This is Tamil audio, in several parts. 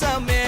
Bésame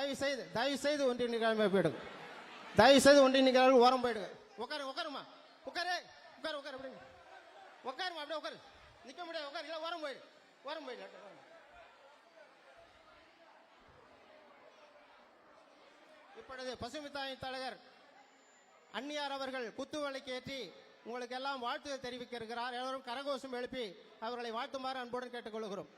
தயவு செய்து தயவு செய்து ஒன்றிய நிகழ்வு போயிடுங்க தயவு செய்து ஒன்றிய நிகழ்வு ஓரம் போயிடுங்க உட்காரு உட்காருமா உட்காரு உட்காரு உட்காரு அப்படிங்க உட்காருமா அப்படியே உட்காரு. நிற்க முடியாது உட்காரு. இல்லை ஓரம் போயிடு ஓரம் போயிடு. இப்பொழுது பசுமை தாய் தலைவர் அந்நியார் அவர்கள் குத்துவலைக்கு ஏற்றி உங்களுக்கு எல்லாம் வாழ்த்து தெரிவிக்க இருக்கிறார் எல்லோரும் கரகோஷம் எழுப்பி அவர்களை வாழ்த்துமாறு அன்புடன் கேட்டுக்கொள்கிறோம்.